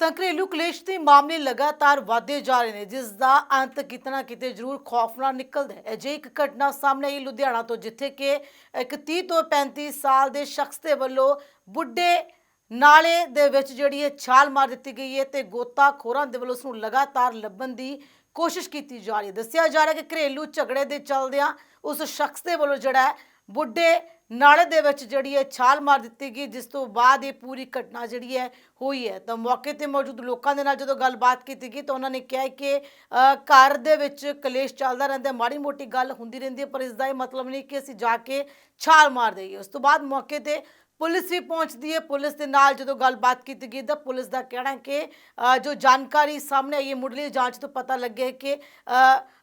ਤਾਂ ਘਰੇਲੂ ਕਲੇਸ਼ ਦੇ ਮਾਮਲੇ ਲਗਾਤਾਰ ਵਧਦੇ ਜਾ ਰਹੇ ਨੇ, ਜਿਸ ਦਾ ਅੰਤ ਕਿਤਨਾ ਕਿਤੇ ਜ਼ਰੂਰ ਖੌਫਨਾਕ ਨਿਕਲਦਾ ਹੈ। ਅਜੇ ਇੱਕ ਘਟਨਾ ਸਾਹਮਣੇ ਆਈ ਲੁਧਿਆਣਾ ਤੋਂ, ਜਿੱਥੇ ਕਿ ਇੱਕ 30 ਤੋਂ 35 ਸਾਲ ਦੇ ਸ਼ਖਸ ਦੇ ਵੱਲੋਂ ਬੁੱਢੇ ਨਾਲੇ ਦੇ ਵਿੱਚ ਜਿਹੜੀ ਹੈ ਛਾਲ ਮਾਰ ਦਿੱਤੀ ਗਈ ਹੈ ਤੇ ਗੋਤਾਖੋਰਾਂ ਦੇ ਵੱਲੋਂ ਉਸ ਨੂੰ ਲਗਾਤਾਰ ਲੱਭਣ ਦੀ ਕੋਸ਼ਿਸ਼ ਕੀਤੀ ਜਾ ਰਹੀ ਹੈ। ਦੱਸਿਆ ਜਾ ਰਿਹਾ ਕਿ ਘਰੇਲੂ ਝਗੜੇ ਦੇ ਚੱਲਦਿਆਂ ਉਸ ਸ਼ਖਸ ਦੇ ਵੱਲੋਂ ਜਿਹੜਾ ਬੁੱਢੇ ਨਾਲੇ ਦੇ ਵਿੱਚ ਜਿਹੜੀ ਹੈ ਛਾਲ ਮਾਰ ਦਿੱਤੀ ਗਈ, ਜਿਸ ਤੋਂ ਬਾਅਦ ਇਹ ਪੂਰੀ ਘਟਨਾ ਜਿਹੜੀ ਹੈ ਹੋਈ ਹੈ। ਤਾਂ ਮੌਕੇ ਤੇ ਮੌਜੂਦ ਲੋਕਾਂ ਦੇ ਨਾਲ ਜਦੋਂ ਗੱਲਬਾਤ ਕੀਤੀ ਗਈ ਤਾਂ ਉਹਨਾਂ ਨੇ ਕਿਹਾ ਕਿ ਘਰ ਦੇ ਵਿੱਚ ਕਲੇਸ਼ ਚੱਲਦਾ ਰਹਿੰਦਾ, ਮਾੜੀ ਮੋਟੀ ਗੱਲ ਹੁੰਦੀ ਰਹਿੰਦੀ ਹੈ, ਪਰ ਇਸ ਦਾ ਇਹ ਮਤਲਬ ਨਹੀਂ ਕਿ ਅਸੀਂ ਜਾ ਕੇ ਛਾਲ ਮਾਰ ਦੇਈਏ। ਉਸ ਤੋਂ ਬਾਅਦ ਮੌਕੇ ਤੇ ਪੁਲਿਸ ਵੀ ਪਹੁੰਚਦੀ ਹੈ। ਪੁਲਿਸ ਦੇ ਨਾਲ ਜਦੋਂ ਗੱਲਬਾਤ ਕੀਤੀ ਗਈ ਤਾਂ ਪੁਲਿਸ ਦਾ ਕਹਿਣਾ ਕਿ ਜੋ ਜਾਣਕਾਰੀ ਸਾਹਮਣੇ ਆਈ ਹੈ, ਮੁੱਢਲੀ ਜਾਂਚ ਤੋਂ ਪਤਾ ਲੱਗਿਆ ਕਿ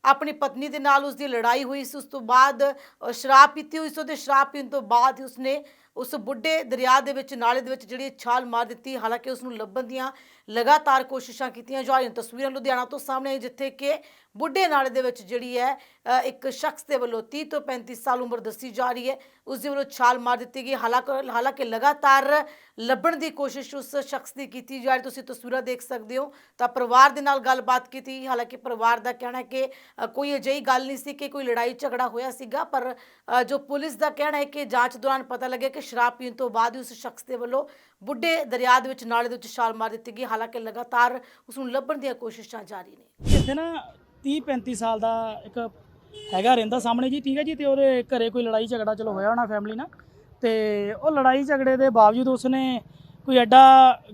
ਆਪਣੀ ਪਤਨੀ ਦੇ ਨਾਲ ਉਸ ਦੀ ਲੜਾਈ ਹੋਈ ਸੀ। ਉਸ ਤੋਂ ਬਾਅਦ ਸ਼ਰਾਬ ਪੀਤੀ ਹੋਈ ਸੀ। ਤੇ ਸ਼ਰਾਬ ਪੀਣ ਤੋਂ ਬਾਅਦ ਹੀ ਉਸਨੇ ਉਸ ਬੁੱਢੇ ਦਰਿਆ ਦੇ ਵਿੱਚ, ਨਾਲੇ ਦੇ ਵਿੱਚ ਜਿਹੜੀ ਛਾਲ ਮਾਰ ਦਿੱਤੀ। ਹਾਲਾਂਕਿ ਉਸ ਨੂੰ ਲੱਭਣ ਦੀਆਂ ਲਗਾਤਾਰ ਕੋਸ਼ਿਸ਼ਾਂ ਕੀਤੀਆਂ ਜਾ ਰਹੀਆਂ ਤਸਵੀਰਾਂ ਲੁਧਿਆਣਾ ਤੋਂ ਸਾਹਮਣੇ ਆਈ ਜਿੱਥੇ ਕਿ ਬੁੱਢੇ ਨਾਲੇ ਦੇ ਵਿੱਚ ਜਿਹੜੀ ਹੈ ਇੱਕ ਸ਼ਖਸ ਦੇ ਵੱਲੋਂ 30 ਤੋਂ 35 ਸਾਲ ਉਮਰ ਦੱਸੀ ਜਾ ਰਹੀ ਹੈ। ਉਸ ਦੇ ਵੱਲੋਂ ਛਾਲ ਮਾਰ ਦਿੱਤੀ ਗਈ। ਹਾਲਾਂਕਿ ਹਾਲਾਂਕਿ ਲਗਾਤਾਰ ਲੱਭਣ ਦੀ ਕੋਸ਼ਿਸ਼ ਉਸ ਸ਼ਖਸ ਦੀ ਕੀਤੀ ਜਾ ਰਹੀ ਤੁਸੀਂ ਤਸਵੀਰਾਂ ਦੇਖ ਸਕਦੇ ਹੋ। ਤਾਂ ਪਰਿਵਾਰ ਦੇ ਨਾਲ ਗੱਲਬਾਤ ਕੀਤੀ। ਹਾਲਾਂਕਿ ਪਰਿਵਾਰ ਦਾ ਕਹਿਣਾ ਹੈ ਕਿ ਕੋਈ ਅਜਿਹੀ ਗੱਲ ਨਹੀਂ ਸੀ ਕਿ ਕੋਈ ਲੜਾਈ ਝਗੜਾ ਹੋਇਆ ਸੀਗਾ, ਪਰ ਜੋ ਪੁਲਿਸ ਦਾ ਕਹਿਣਾ ਹੈ ਕਿ ਜਾਂਚ ਦੌਰਾਨ ਪਤਾ ਲੱਗਿਆ ਕਿ ਸ਼ਰਾਬ ਪੀਣ ਤੋਂ ਬਾਅਦ ਹੀ ਉਸ ਸ਼ਖਸ ਦੇ ਵੱਲੋਂ ਬੁੱਢੇ ਦਰਿਆ ਦੇ ਵਿੱਚ ਨਾਲੇ ਦੇ ਵਿੱਚ ਛਾਲ ਮਾਰ ਦਿੱਤੀ ਗਈ। ਹਾਲਾਂਕਿ ਲਗਾਤਾਰ ਉਸ ਨੂੰ ਲੱਭਣ ਦੀਆਂ ਕੋਸ਼ਿਸ਼ਾਂ ਜਾਰੀ ਨੇ। ਇੱਥੇ ਨਾ 30 35 ਸਾਲ ਦਾ ਇੱਕ ਹੈਗਾ ਰਹਿੰਦਾ ਸਾਹਮਣੇ ਜੀ, ਠੀਕ ਹੈ ਜੀ? ਤੇ ਉਹਦੇ ਘਰੇ ਕੋਈ ਲੜਾਈ ਝਗੜਾ ਚਲੋ ਹੋਇਆ ਹੋਣਾ ਫੈਮਿਲੀ ਨਾਲ। ਤੇ ਉਹ ਲੜਾਈ ਝਗੜੇ ਦੇ ਬਾਵਜੂਦ ਉਸਨੇ ਕੋਈ ਐਡਾ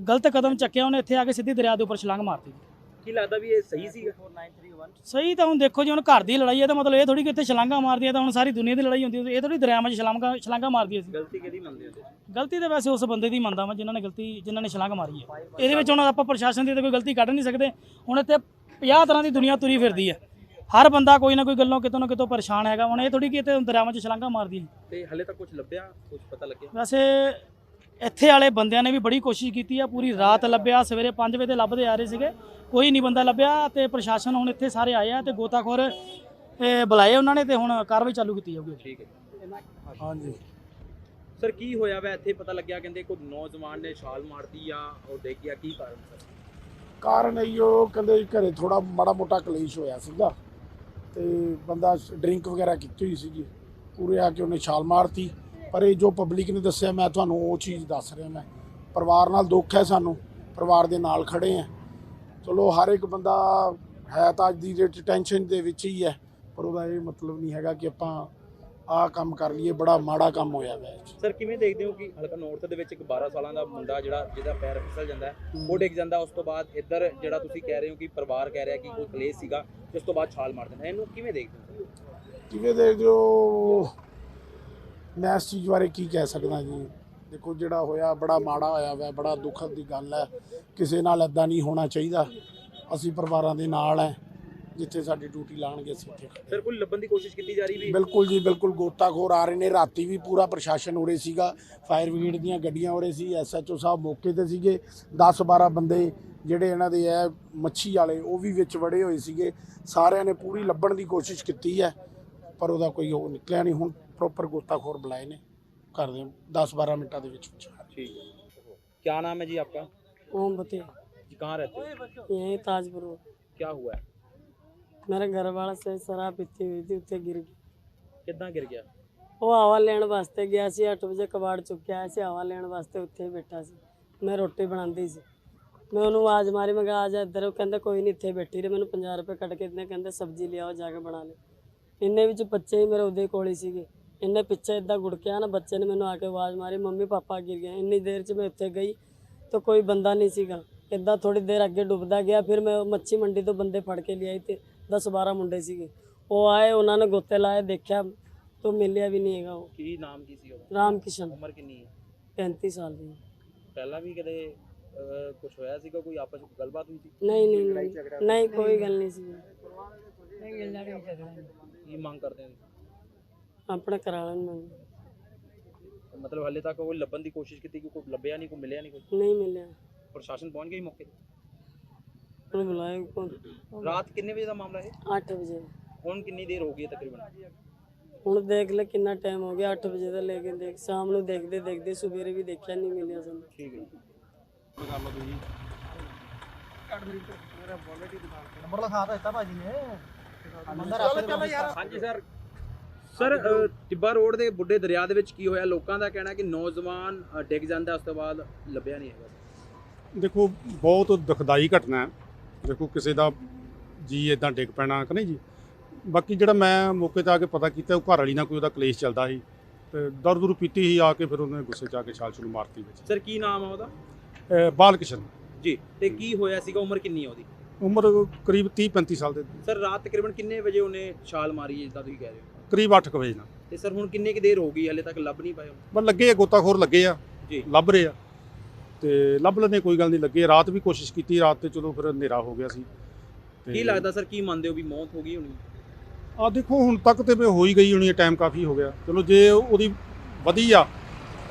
ਗਲਤ ਕਦਮ ਚੱਕਿਆ, ਉਹਨੇ ਇੱਥੇ ਆ ਕੇ ਸਿੱਧੀ ਦਰਿਆ ਦੇ ਉੱਪਰ ਛਲਾਂਗ ਮਾਰਤੀ ਕੀ ਲੱਗਦਾ ਵੀ ਇਹ ਸਹੀ ਸੀਗਾ? ਸਹੀ ਤਾਂ ਹੁਣ ਦੇਖੋ ਜੀ ਹੁਣ ਘਰ ਦੀ ਲੜਾਈ ਹੈ ਤਾਂ ਮਤਲਬ ਇਹ ਥੋੜੀ ਕਿ ਇੱਥੇ ਛਲਾਂਗਾ ਮਾਰਦੀ ਹੈ ਤਾਂ ਹੁਣ ਸਾਰੀ ਦੁਨੀਆ ਦੀ ਲੜਾਈ ਹੁੰਦੀ ਹੈ। ਇਹ ਥੋੜੀ ਦਰਿਆਵਾਂ 'ਚ ਛਲਾਂਗਾ ਛਲਾਂਗਾ ਮਾਰਦੀ ਹੈ ਸੀ। ਗਲਤੀ ਕਿਹਦੀ ਮੰਨਦੇ ਹੋ ਤੁਸੀਂ? ਗਲਤੀ ਤਾਂ ਵੈਸੇ ਉਸ ਬੰਦੇ ਦੀ ਮੰਨਦਾ ਮੈਂ ਜਿਨ੍ਹਾਂ ਨੇ ਗਲਤੀ ਜਿਨ੍ਹਾਂ ਨੇ ਛਲਾਂਗ ਮਾਰੀ ਹੈ। ਇਹਦੇ ਵਿੱਚ ਹੁਣ ਆਪਾਂ ਪ੍ਰਸ਼ਾਸਨ ਦੀ ਤਾਂ ਕੋਈ ਗਲਤੀ ਕੱਢ ਨਹੀਂ ਸਕਦੇ। ਹੁਣ ਇੱਥੇ 50 ਤਰ੍ਹਾਂ ਦੀ ਦੁਨੀਆ ਤੁਰੀ ਫਿਰਦੀ ਹੈ। ਹਰ ਬੰਦਾ ਕੋਈ ਨਾ ਕੋਈ ਗੱਲੋਂ ਕਿਤੋਂ ਨਾ ਕਿਤੋਂ ਪਰੇਸ਼ਾਨ ਹੈਗਾ। ਹੁਣ ਇਹ ਥੋੜੀ ਕਿ ਇੱਥੇ ਦਰਿਆਵਾਂ 'ਚ ਛਲਾਂਗਾ ਮਾਰਦੀ ਹੈ। ਤੇ ਹਲੇ ਤੱਕ ਕੁਝ ਲੱਭਿਆ ਕੁਝ ਪਤਾ ਲੱਗਿਆ? ਵੈਸੇ ਇੱਥੇ ਵਾਲੇ ਬੰਦਿਆਂ ਨੇ ਵੀ ਬੜੀ ਕੋਸ਼ਿਸ਼ ਕੀਤੀ ਆ ਪੂਰੀ ਰਾਤ ਲੱਭਿਆ ਸਵੇਰੇ 5 ਵਜੇ ਤੇ ਲੱਭਦੇ ਆ ਰਹੇ ਸੀਗੇ। ਕੋਈ ਨਹੀਂ ਬੰਦਾ ਲੱਭਿਆ ਤੇ ਪ੍ਰਸ਼ਾਸਨ ਹੁਣ ਇੱਥੇ ਸਾਰੇ ਆਏ ਆ ਤੇ ਗੋਤਾਖੋਰ ਇਹ, ਬੁਲਾਏ ਉਹਨਾਂ ਨੇ ਤੇ ਹੁਣ ਕਾਰਵਾਈ ਚਾਲੂ ਕੀਤੀ ਜਾਊਗੀ। ਠੀਕ ਹੈ ਹਾਂਜੀ। ਸਰ ਕੀ ਹੋਇਆ ਵਾ? ਇੱਥੇ ਪਤਾ ਲੱਗਿਆ ਕਹਿੰਦੇ ਕੋਈ ਨੌਜਵਾਨ ਨੇ ਛਾਲ ਮਾਰਤੀ ਆ ਉਹ ਗਿਆ। ਕੀ ਕਾਰਨ ਸਰ ਕਾਰਨ ਇਹੋ ਕਹਿੰਦੇ ਘਰੇ ਥੋੜਾ ਮਾੜਾ ਮੋਟਾ ਕਲੇਸ਼ ਹੋਇਆ ਸੀਗਾ ਤੇ ਬੰਦਾ ਡਰਿੰਕ ਵਗੈਰਾ ਕੀਤੀ ਹੋਈ ਸੀਗੀ। ਪੂਰੇ ਆ ਕੇ ਉਹਨੇ ਛਾਲ ਮਾਰਤੀ। ਪਰ ਇਹ ਜੋ ਪਬਲਿਕ ਨੇ ਦੱਸਿਆ ਮੈਂ ਤੁਹਾਨੂੰ ਉਹ ਚੀਜ਼ ਦੱਸ ਰਿਹਾ ਮੈਂ। ਪਰਿਵਾਰ ਨਾਲ ਦੁੱਖ ਹੈ ਸਾਨੂੰ। ਪਰਿਵਾਰ ਦੇ ਨਾਲ ਖੜੇ ਆ ਚਲੋ ਹਰ ਇੱਕ ਬੰਦਾ ਹੈ ਤਾਂ ਅੱਜ ਦੀ ਡੇਟ ਟੈਨਸ਼ਨ ਦੇ ਵਿੱਚ ਹੀ ਹੈ। ਪਰ ਉਹਦਾ ਇਹ ਮਤਲਬ ਨਹੀਂ ਹੈਗਾ ਕਿ ਆਪਾਂ ਆਹ ਕੰਮ ਕਰ ਲਈਏ ਬੜਾ ਮਾੜਾ ਕੰਮ ਹੋਇਆ ਵੈ ਸਰ ਕਿਵੇਂ ਦੇਖਦੇ ਹੋ ਕਿ ਹਲਕਾ ਨਾਰਥ ਦੇ ਵਿੱਚ ਇੱਕ 12 ਸਾਲਾਂ ਦਾ ਮੁੰਡਾ ਜਿਹੜਾ ਜਿਹਦਾ ਪੈਰ ਫਿਸਲ ਜਾਂਦਾ ਹੈ ਉਹ ਡਿੱਗ ਜਾਂਦਾ ਉਸ ਤੋਂ ਬਾਅਦ ਇੱਧਰ ਜਿਹੜਾ ਤੁਸੀਂ ਕਹਿ ਰਹੇ ਹੋ ਕਿ ਪਰਿਵਾਰ ਕਹਿ ਰਿਹਾ ਕਿ ਕੋਈ ਕਲੇਸ਼ ਸੀਗਾ ਜਿਸ ਤੋਂ ਬਾਅਦ ਛਾਲ ਮਾਰ ਦਿੰਦਾ ਇਹਨੂੰ ਕਿਵੇਂ ਦੇਖਦੇ ਹੋ? ਕਿਵੇਂ ਦੇਖਦੇ ਹੋ? ਮੈਂ ਇਸ ਚੀਜ਼ ਬਾਰੇ ਕੀ ਕਹਿ ਸਕਦਾ ਜੀ? ਦੇਖੋ ਜਿਹੜਾ ਹੋਇਆ ਬੜਾ ਮਾੜਾ ਹੋਇਆ ਵੈ ਬੜਾ ਦੁਖਦ ਦੀ ਗੱਲ ਹੈ। ਕਿਸੇ ਨਾਲ ਐਦਾਂ ਨਹੀਂ ਹੋਣਾ ਚਾਹੀਦਾ। ਅਸੀਂ ਪਰਿਵਾਰਾਂ ਦੇ ਨਾਲ ਹੈ ਜਿੱਥੇ ਸਾਡੀ ਡਿਊਟੀ ਲਾਣਗੇ ਅਸੀਂ ਉੱਥੇ ਖੜੇ ਸਰ ਕੋਈ ਲੱਭਣ ਦੀ ਕੋਸ਼ਿਸ਼ ਕੀਤੀ ਜਾ ਰਹੀ ਵੀ? ਬਿਲਕੁਲ ਜੀ ਬਿਲਕੁਲ। ਗੋਤਾਖੋਰ ਆ ਰਹੇ ਨੇ। ਰਾਤੀ ਵੀ ਪੂਰਾ ਪ੍ਰਸ਼ਾਸਨ ਉਰੇ ਸੀਗਾ। ਫਾਇਰ ਬ੍ਰਿਗੇਡ ਦੀਆਂ ਗੱਡੀਆਂ ਉਰੇ ਸੀ। ਐਸਐਚਓ ਸਾਹਿਬ ਮੌਕੇ ਤੇ ਸੀਗੇ। 10 12 ਬੰਦੇ ਜਿਹੜੇ ਇਹਨਾਂ ਦੇ ਹੈ ਮੱਛੀ ਵਾਲੇ ਉਹ ਵੀ ਵਿੱਚ ਵੜੇ ਹੋਏ ਸੀਗੇ। ਸਾਰਿਆਂ ਨੇ ਪੂਰੀ ਲੱਭਣ ਦੀ ਕੋਸ਼ਿਸ਼ ਕੀਤੀ ਹੈ। ਪਰ ਉਹਦਾ ਕੋਈ ਉਹ ਨਿਕਲਿਆ ਨਹੀਂ ਹੁਣ ਪ੍ਰੋਪਰ ਗੋਤਾਖੋਰ ਬੁਲਾਏ ਨੇ ਕਰਦੇ 10 12 ਮਿੰਟਾਂ ਦੇ ਵਿੱਚ ਵਿੱਚ ठीक है क्या नाम है जी आपका ओम बते जी कहाँ रहते हो यही ताजपुर रोड। क्या हुआ है मेरे घर वाला से शराब पीती हुई थी ਉੱਤੇ ਗਿਰ ਗਈ कितना गिर गया ਉਹ ਹਵਾ ਲੈਣ ਵਾਸਤੇ ਗਿਆ ਸੀ 8 ਵਜੇ ਕਬਾੜ ਚੁੱਕਿਆ ਆਇਆ ਸੀ ਹਵਾ ਲੈਣ ਵਾਸਤੇ ਉੱਥੇ ਹੀ ਬੈਠਾ ਸੀ ਮੈਂ ਰੋਟੀ ਬਣਾਉਂਦੀ ਸੀ ਮੈਂ ਉਹਨੂੰ ਆਵਾਜ਼ ਮਾਰੀ ਮੈਂ ਕਿਹਾ ਆ ਜਾ ਇੱਧਰ ਉਹ ਕਹਿੰਦਾ ਕੋਈ ਨਹੀਂ ਇੱਥੇ ਬੈਠੀ ਰਹੇ ਮੈਨੂੰ 50 ਰੁਪਏ ਕੱਢ ਕੇ ਦਿੰਦੇ ਕਹਿੰਦੇ ਸਬਜ਼ੀ ਲਿਆਓ ਜਾ ਕੇ ਬਣਾ ਲੈ ਇੰਨੇ ਵਿੱਚ ਬੱਚੇ ਹੀ ਮੇਰੇ ਉਹਦੇ ਕੋਲ ਹੀ ਸੀਗੇ। ਇੰਨੇ ਪਿੱਛੇ ਇਦਾਂ ਗੁੜਕਿਆ ਨਾ ਬੱਚੇ ਨੇ ਮੈਨੂੰ ਆ ਕੇ ਆਵਾਜ਼ ਮਾਰੀ ਮੰਮੀ ਪਾਪਾ ਗਿਰ ਗਏ ਇੰਨੀ ਦੇਰ 'ਚ ਮੈਂ ਉੱਥੇ ਗਈ ਤਾਂ ਕੋਈ ਬੰਦਾ ਨਹੀਂ ਸੀਗਾ। ਇਦਾਂ ਥੋੜੀ ਦੇਰ ਅੱਗੇ ਡੁੱਬਦਾ ਗਿਆ ਫਿਰ ਮੈਂ ਉਹ ਮੱਛੀ ਮੰਡੀ ਤੋਂ ਬੰਦੇ ਫੜ ਕੇ ਲਿਆਈ ਤੇ 10 12 ਮੁੰਡੇ ਸੀਗੇ। ਉਹ ਆਏ ਉਹਨਾਂ ਨੇ ਗੋਤੇ ਲਾਏ ਦੇਖਿਆ ਤਾਂ ਮਿਲਿਆ ਵੀ ਨਹੀਂ ਹੈਗਾ ਉਹ। ਕੀ ਨਾਮ ਕੀ ਸੀ ਉਹਦਾ? ਰਾਮ ਕਿਸ਼ਨ। ਉਮਰ ਕਿੰਨੀ ਹੈ? 35 ਸਾਲ ਦੀ। ਪਹਿਲਾਂ ਵੀ ਕਦੇ ਕੁਝ ਹੋਇਆ ਸੀਗਾ ਕੋਈ ਆਪਸ ਵਿੱਚ ਗੱਲਬਾਤ ਹੋਈ ਸੀ? ਨਹੀਂ ਨਹੀਂ ਨਹੀਂ ਨਹੀਂ ਕੋਈ ਗੱਲ ਨਹੀਂ ਸੀ। ਕੀ ਮੰਗ ਕਰਦੇ ਨੇ ਆਪਣਾ ਕਰਾ ਲੈਣ ਮੈਂ। ਮਤਲਬ ਹਲੇ ਤੱਕ ਕੋਈ ਲੱਭਣ ਦੀ ਕੋਸ਼ਿਸ਼ ਕੀਤੀ ਕਿ ਕੋਈ ਲੱਭਿਆ ਨਹੀਂ ਕੋਈ ਮਿਲਿਆ ਨਹੀਂ ਕੋਈ? ਨਹੀਂ ਮਿਲਿਆ। ਪ੍ਰਸ਼ਾਸਨ ਪਹੁੰਚ ਗਿਆ ਸੀ ਮੌਕੇ ਤੇ? ਉਹਨੇ ਬੁਲਾਇਆ ਕੋਣ? ਰਾਤ ਕਿੰਨੇ ਵਜੇ ਦਾ ਮਾਮਲਾ ਹੈ 8 ਵਜੇ। ਹੁਣ ਕਿੰਨੀ ਦੇਰ ਹੋ ਗਈ ਹੈ ਤਕਰੀਬਨ? ਹੁਣ ਦੇਖ ਲੈ ਕਿੰਨਾ ਟਾਈਮ ਹੋ ਗਿਆ 8 ਵਜੇ ਦਾ ਲੈ ਕੇ ਦੇਖ। ਸ਼ਾਮ ਨੂੰ ਦੇਖਦੇ ਦੇਖਦੇ ਸਵੇਰੇ ਵੀ ਦੇਖਿਆ ਨਹੀਂ ਮਿਲਿਆ ਸਾਨੂੰ। ਠੀਕ ਹੈ। ਨੰਬਰ ਲਿਖਾ ਦਿੱਤਾ ਭਾਜੀ ਨੇ। ਬੰਦਾ ਰੱਖ ਚਲੋ ਯਾਰ ਹਾਂਜੀ ਸਰ ਸਰ ਅ, ਟਿੱਬਾ ਰੋਡ ਦੇ ਬੁੱਢੇ ਦਰਿਆ ਦੇ ਵਿੱਚ ਕੀ ਹੋਇਆ? ਲੋਕਾਂ ਦਾ ਕਹਿਣਾ ਕਿ ਨੌਜਵਾਨ ਅ, ਡਿੱਗ ਜਾਂਦਾ ਉਸ ਤੋਂ ਬਾਅਦ ਲੱਭਿਆ ਨਹੀਂ ਹੈਗਾ। ਦੇਖੋ ਬਹੁਤ ਦੁਖਦਾਈ ਘਟਨਾ ਹੈ। ਦੇਖੋ ਕਿਸੇ ਦਾ ਜੀ ਇਦਾਂ ਡਿੱਗ ਪੈਣਾ ਕਿ ਨਹੀਂ ਜੀ? ਬਾਕੀ ਜਿਹੜਾ ਮੈਂ ਮੌਕੇ ਤੇ ਆ ਕੇ ਪਤਾ ਕੀਤਾ ਉਹ ਘਰ ਵਾਲੀ ਨਾਲ ਕੋਈ ਉਹਦਾ ਕਲੇਸ਼ ਚੱਲਦਾ ਸੀ ਤੇ ਦਰ ਦੁਰ ਪੀਤੀ ਸੀ ਆ ਕੇ ਫਿਰ ਉਹਨੇ ਗੁੱਸੇ ਚ ਆ ਕੇ ਛਾਲ ਛੁਲ ਮਾਰਤੀ ਵਿੱਚ। ਸਰ ਕੀ ਨਾਮ ਆ ਉਹਦਾ? ਅਹ ਬਾਲ ਕਿਸ਼ਨ ਜੀ ਤੇ ਕੀ ਹੋਇਆ ਸੀਗਾ? ਉਮਰ ਕਿੰਨੀ ਹੈ ਉਹਦੀ? ਉਮਰ ਕਰੀਬ 30 35 ਸਾਲ ਦੇ ਸਰ ਰਾਤ ਤਕਰੀਬਨ ਕਿੰਨੇ ਵਜੇ ਉਹਨੇ ਛਾਲ ਮਾਰੀ ਹੈ ਜਿੱਦਾਂ ਤੁਸੀਂ ਕਹਿ ਰਹੇ ਹੋ? ਕਰੀਬ 8 ਵਜੇ ਨਾਲ। ਤੇ ਸਰ ਹੁਣ ਕਿੰਨੇ ਕੁ ਦੇਰ ਹੋ ਗਈ ਹਲੇ ਤੱਕ ਲੱਭ ਨਹੀਂ ਪਾਏ? ਬਸ ਲੱਗੇ ਆ, ਗੋਤਾਖੋਰ ਲੱਗੇ ਆ ਜੀ। ਲੱਭ ਰਹੇ ਆ। ਤੇ ਲੱਭ ਲੈਣੇ ਕੋਈ ਗੱਲ ਨਹੀਂ ਲੱਗੇ ਰਾਤ ਵੀ ਕੋਸ਼ਿਸ਼ ਕੀਤੀ ਰਾਤ ਤੇ ਚਲੋ ਫਿਰ ਹਨੇਰਾ ਹੋ ਗਿਆ ਸੀ। ਤੇ ਕੀ ਲੱਗਦਾ ਸਰ ਕੀ ਮੰਨਦੇ ਹੋ ਵੀ ਮੌਤ ਹੋ ਗਈ ਹੋਣੀ? ਆ ਦੇਖੋ ਹੁਣ ਤੱਕ ਤੇ ਵੀ ਹੋ ਹੀ ਗਈ ਹੋਣੀ ਹੈ ਟਾਈਮ ਕਾਫੀ ਹੋ ਗਿਆ। ਚਲੋ ਜੇ ਉਹਦੀ ਵਧੀ ਆ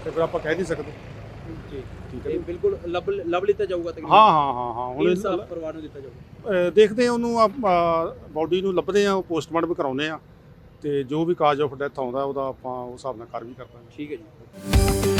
ਤੇ ਫਿਰ ਆਪਾਂ ਕਹਿ ਨਹੀਂ ਸਕਦੇ। ਜੀ। ਠੀਕ ਹੈ ਤੇ ਜੀ। ਬਿਲਕੁਲ ਲੱਭ ਲੱਭ ਲਿੱਤਾ ਜਾਊਗਾ ਤਕਰੀਬਨ? ਹਾਂ ਹਾਂ ਹਾਂ ਹਾਂ ਹੁਣ ਇਨਸਾਫ ਪਰਿਵਾਰ ਨੂੰ ਦਿੱਤਾ ਜਾਊਗਾ। ਅਹ ਦੇਖਦੇ ਆ ਉਹਨੂੰ ਬਾਡੀ ਨੂੰ ਲੱਭਦੇ ਆ ਪੋਸਟਮਾਰਟਮ ਕਰਾਉਨੇ ਆ ਤੇ ਜੋ ਵੀ ਕਾਜ ਆਫ ਡੈਥ ਆਉਂਦਾ ਉਹਦਾ ਆਪਾਂ ਉਸ ਹਿਸਾਬ ਨਾਲ ਕਰ ਵੀ ਕਰਦਾਂਗੇ ਠੀਕ ਹੈ ਜੀ।